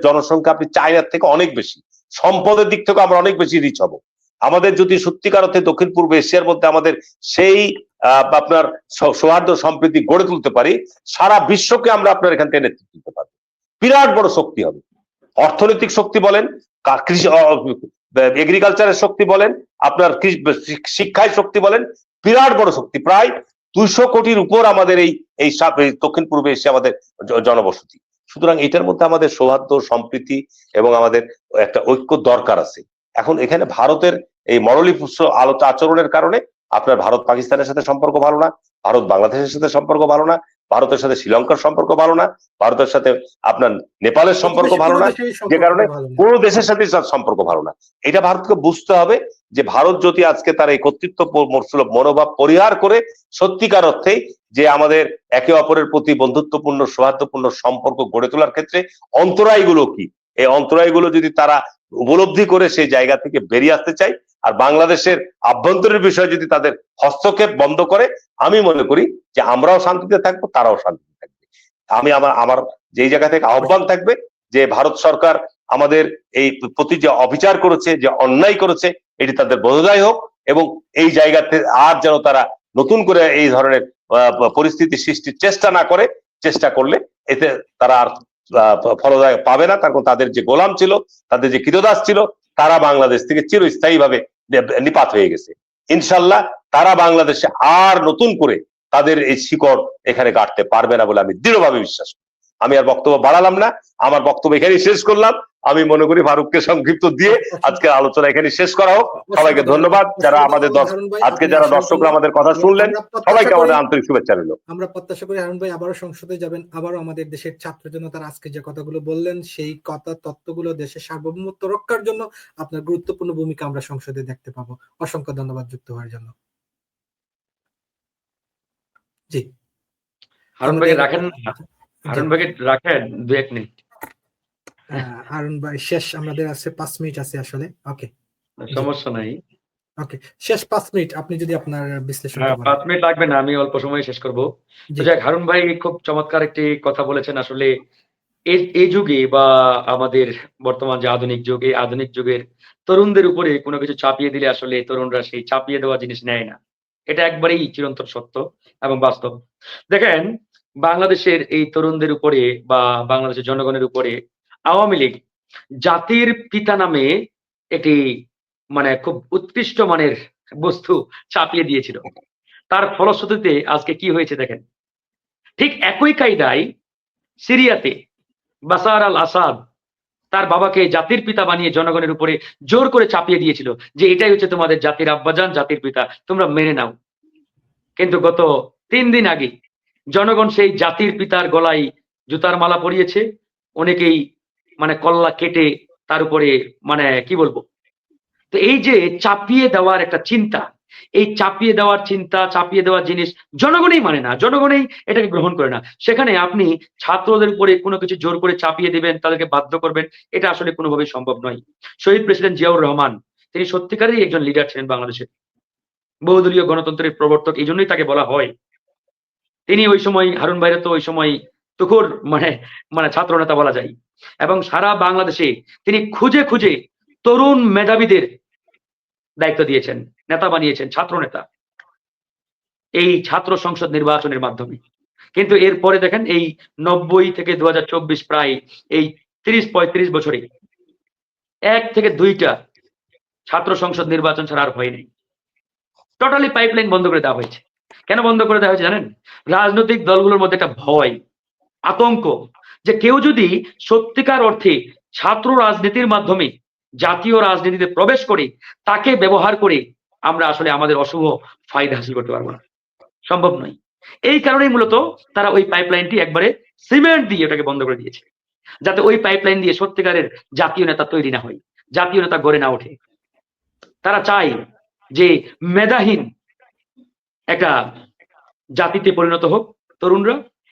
জনসংখ্যা আপনি চায়নার থেকে অনেক বেশি। সম্পদের দিক থেকে আমরা অনেক বেশি রিচ হব। আমাদের যদি সত্যিকার অর্থে দক্ষিণ পূর্ব এশিয়ার মধ্যে আমাদের সেই আপনার সৌহার্দ্য সম্প্রীতি গড়ে তুলতে পারি, সারা বিশ্বকে আমরা আপনার এখান থেকে নেতৃত্ব দিতে পারব। বিরাট বড় শক্তি হবে। অর্থনৈতিক শক্তি বলেন কৃষি এগ্রিকালচারের শক্তি বলেন, আপনার কৃষি- শিক্ষায় শক্তি বলেন, বিরাট বড় শক্তি। প্রায় দুইশো কোটির উপর আমাদের এই এই দক্ষিণ পূর্ব এশিয়া আমাদের জনবসতি। সুতরাং এটার মধ্যে আমাদের সৌহার্দ্য, সম্প্রীতি এবং আমাদের একটা ঐক্য দরকার আছে। এখন এখানে ভারতের এই মরলি আলোচনা আচরণের কারণে আপনার ভারত পাকিস্তানের সাথে সম্পর্ক ভালো না ভারত বাংলাদেশের সাথে সম্পর্ক ভালো না ভারতের সাথে শ্রীলঙ্কার সম্পর্ক ভালো না ভারতের সাথে আপনার নেপালের সম্পর্ক ভালো না যে কারণে কোনো দেশের সাথে সম্পর্ক ভালো না। এটা ভারতকে বুঝতে হবে যে ভারত যদি আজকে তার এই কর্তৃত্ব মনোভাব পরিহার করে সত্যিকার অর্থেই যে আমাদের একে অপরের প্রতি বন্ধুত্বপূর্ণ সৌহার্দ্যপূর্ণ সম্পর্ক গড়ে তোলার ক্ষেত্রে অন্তরায়গুলো কি? এই অন্তরায়গুলো যদি তারা উপলব্ধি করে সেই জায়গা থেকে বেরিয়ে আসতে চাই। আর বাংলাদেশের আভ্যন্তরীণ বিষয়ে যদি তাদের হস্তক্ষেপ বন্ধ করে, আমি মনে করি যে আমরাও শান্তিতে থাকব, তারাও শান্তিতে থাকবে। আমি আমার আমার যেই জায়গা থেকে আহ্বান থাকবে যে ভারত সরকার আমাদের এই প্রতি যে অবিচার করেছে, যে অন্যায় করেছে, এটি তাদের বোধদায় হোক এবং এই জায়গাতে আর যেন তারা নতুন করে এই ধরনের পরিস্থিতি সৃষ্টির চেষ্টা না করে, চেষ্টা করলে এতে তারা আর ফলদায়ক পাবে না। কারণ তাদের যে গোলাম ছিল, তাদের যে কৃতদাস ছিল, তারা বাংলাদেশ থেকে চিরস্থায়ী ভাবে নিপাত হয়ে গেছে। ইনশাল্লাহ তারা বাংলাদেশে আর নতুন করে তাদের এই শিকড় এখানে গাঁটতে পারবে না বলে আমি দৃঢ়ভাবে বিশ্বাস করি। আমি আর বক্তব্য বাড়ালাম না আমার বক্তব্য এখানেই শেষ করলাম। আমি মনে করি ফারুককে সংক্ষিপ্ত দিয়ে আজকে আলোচনা এখানে শেষ করা হোক। সবাইকে ধন্যবাদ। যারা আমাদের আজকে যারা দর্শকরা আমাদের কথা শুনলেন সবাইকে আমাদের আন্তরিক শুভেচ্ছা রইল। আমরা প্রত্যাশা করি হারুন ভাই আবারও সংসদে যাবেন আবারও আমাদের দেশের ছাত্র জনতার আজকে যে কথাগুলো বললেন সেই কথা তত্ত্বগুলো দেশের সার্বভৌমত্ব রক্ষার জন্য আপনার গুরুত্বপূর্ণ ভূমিকা আমরা সংসদে দেখতে পাবো। অসংখ্য ধন্যবাদ যুক্ত হওয়ার জন্য। জি। হারুন ভাই রাখেন হারুন ভাইকে রাখেন দু এক মিনিট। হারুন ভাই শেষ আমাদের আছে পাঁচ মিনিট আছে আসলে। ওকে সমস্যা নাই। ওকে শেষ পাঁচ মিনিট আপনি যদি আপনার বিশ্লেষণ হ্যাঁ, পাঁচ মিনিট লাগবে না আমি অল্প সময়ে শেষ করব। যাক হারুন ভাই খুব চমৎকার একটি কথা বলেছেন আসলে এই এই যুগে বা আমাদের বর্তমান যে আধুনিক যুগ এই আধুনিক যুগের তরুণদের উপরে কোনো কিছু চাপিয়ে দিলে আসলে তরুণরা সেই চাপিয়ে দেওয়া জিনিস নেয় না। এটা একবারেই চিরন্তন সত্য এবং বাস্তব। দেখেন বাংলাদেশের এই তরুণদের উপরে বা বাংলাদেশের জনগণের উপরে আওয়ামী লীগ জাতির পিতা নামে একটি মানে খুব উৎকৃষ্ট মানের বস্তু চাপিয়ে দিয়েছিল। তার ফলশ্রুতিতে আজকে কি হয়েছে দেখেন? ঠিক একই কায়দায় সিরিয়াতে বাসার আল আসাদ তার বাবাকে জাতির পিতা বানিয়ে জনগণের উপরে জোর করে চাপিয়ে দিয়েছিল যে এটাই হচ্ছে তোমাদের জাতির আব্বাজান, জাতির পিতা, তোমরা মেনে নাও। কিন্তু গত তিন দিন আগে জনগণ সেই জাতির পিতার গলায় জুতার মালা পরিয়েছে। অনেকেই মানে কল্লা কেটে তার উপরে মানে কি বলব? তো এই যে চাপিয়ে দেওয়ার একটা চিন্তা, এই চাপিয়ে দেওয়ার চিন্তা, চাপিয়ে দেওয়ার জিনিস জনগণই মানে না, জনগণই এটাকে গ্রহণ করে না। সেখানে আপনি ছাত্রদের উপরে কোনো কিছু জোর করে চাপিয়ে দেবেন, তাদেরকে বাধ্য করবেন, এটা আসলে কোনোভাবেই সম্ভব নয়। শহীদ প্রেসিডেন্ট জিয়াউর রহমান, তিনি সত্যিকারেরই একজন লিডার ছিলেন বাংলাদেশের বহুদলীয় গণতন্ত্রের প্রবর্তক, এই জন্যই তাকে বলা হয়। তিনি ওই সময়, হারুন ভাইরা তো ওই সময় তুকুর মানে মানে ছাত্র নেতা বলা যায়। এবং সারা বাংলাদেশে তিনি খুঁজে খুঁজে তরুণ মেধাবীদের দায়িত্ব দিয়েছেন, নেতা বানিয়েছেন ছাত্র নেতা এই ছাত্র সংসদ নির্বাচনের মাধ্যমে। কিন্তু এরপরে দেখেন এই নব্বই থেকে দু হাজার চব্বিশ প্রায় এই তিরিশ, পঁয়ত্রিশ বছরে এক থেকে দুইটা ছাত্র সংসদ নির্বাচন ছাড়া আর হয়নি। টোটালি পাইপলাইন বন্ধ করে দেওয়া হয়েছে। কেন বন্ধ করে দেওয়া হয়েছে জানেন? রাজনৈতিক দলগুলোর মধ্যে একটা ভয়, আতঙ্ক যে কেউ যদি সত্যিকার অর্থে ছাত্র রাজনীতির মাধ্যমে জাতীয় রাজনীতিতে প্রবেশ করে তাকে ব্যবহার করে আমরা আসলে আমাদের অশুভ ফায়দা হাসিল করতে পারব না। সম্ভব নয়। এই কারণেই মূলত তারা ওই পাইপলাইনটি একবারে সিমেন্ট দিয়ে ওটাকে বন্ধ করে দিয়েছে। যাতে ওই পাইপলাইন দিয়ে সত্যিকারের জাতীয় নেতা তৈরি না হয়, জাতীয় নেতা গড়ে না ওঠে। তারা চায় যে মেধাহীন একটা জাতিতে পরিণত হোক তরুণরা।